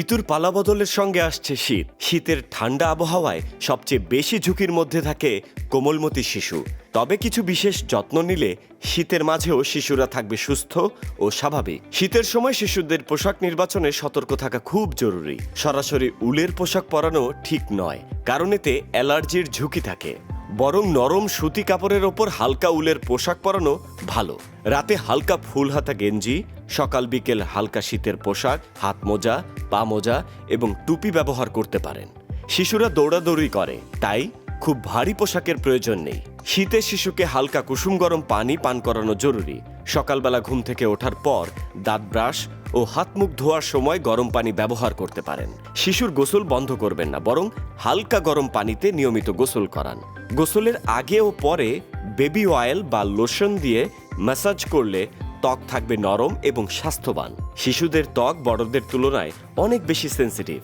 ঋতুর পালাবদলের সঙ্গে আসছে শীত। শীতের ঠান্ডা আবহাওয়ায় সবচেয়ে বেশি ঝুঁকির মধ্যে থাকে কোমলমতি শিশু। তবে কিছু বিশেষ যত্ন নিলে শীতের মাঝেও শিশুরা থাকবে সুস্থ ও স্বাভাবিক। শীতের সময় শিশুদের পোশাক নির্বাচনে সতর্ক থাকা খুব জরুরি। সরাসরি উলের পোশাক পরানো ঠিক নয়, কারণ এতে অ্যালার্জির ঝুঁকি থাকে। বরং নরম সুতি কাপড়ের ওপর হালকা উলের পোশাক পরানো ভালো। রাতে হালকা ফুল হাতা গেঞ্জি সকাল বিকেল হালকা শীতের পোশাক, হাত মোজা, পা মোজা এবং টুপি ব্যবহার করতে পারেন। শিশুরা দৌড়াদৌড়ি করে, তাই খুব ভারী পোশাকের প্রয়োজন নেই। শীতে শিশুকে হালকা কুসুম গরম পানি পান করানো জরুরি। সকালবেলা ঘুম থেকে ওঠার পর দাঁত ব্রাশ ও হাত মুখ ধোয়ার সময় গরম পানি ব্যবহার করতে পারেন। শিশুর গোসল বন্ধ করবেন না, বরং হালকা গরম পানিতে নিয়মিত গোসল করান। গোসলের আগে ও পরে বেবি অয়েল বা লোশন দিয়ে ম্যাসাজ করলে ত্বক থাকবে নরম এবং স্বাস্থ্যবান। শিশুদের ত্বক বড়দের তুলনায় অনেক বেশি সেন্সিটিভ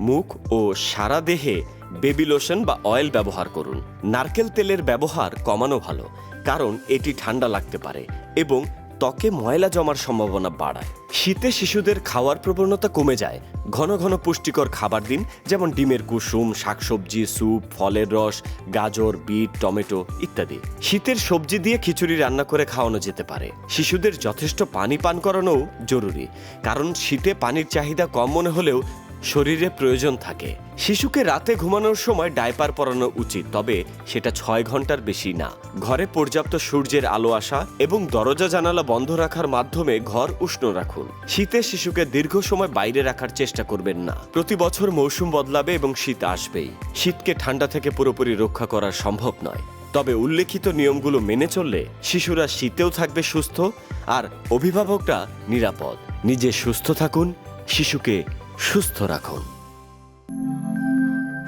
মুখ ও সারা দেহে বেবি লোশন বা অয়েল ব্যবহার করুন। নারকেল তেলের ব্যবহার কমানো ভালো, কারণ এটি ঠান্ডা লাগতে পারে এবং ত্বকে ময়লা জমার সম্ভাবনা বাড়ায়। শীতে শিশুদের খাওয়ার প্রবণতা কমে যায়। ঘন ঘন পুষ্টিকর খাবার দিন, যেমন ডিমের কুসুম, শাকসবজি, স্যুপ, ফলের রস, গাজর, বিট, টমেটো ইত্যাদি। শীতের সবজি দিয়ে খিচুড়ি রান্না করে খাওয়ানো যেতে পারে। শিশুদের যথেষ্ট পানি পান করানোও জরুরি। কারণ শীতে পানির চাহিদা কম মনে হলেও শরীরে প্রয়োজন থাকে। শিশুকে রাতে ঘুমানোর সময় ডায়পার পরানো উচিত, তবে সেটা ছয় ঘণ্টার বেশি না। ঘরে পর্যাপ্ত সূর্যের আলো আসা এবং দরজা জানালা বন্ধ রাখার মাধ্যমে ঘর উষ্ণ রাখুন। শীতে শিশুকে দীর্ঘ সময় বাইরে রাখার চেষ্টা করবেন না। প্রতি বছর মৌসুম বদলাবে এবং শীত আসবেই। শীতকে ঠান্ডা থেকে পুরোপুরি রক্ষা করা সম্ভব নয়। তবে উল্লেখিত নিয়মগুলো মেনে চললে শিশুরা শীতেও থাকবে সুস্থ আর অভিভাবকরা নিরাপদ। নিজে সুস্থ থাকুন, শিশুকে সুস্থ রাখুন।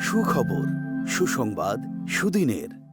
সুখবর সুসংবাদ সুদিনের।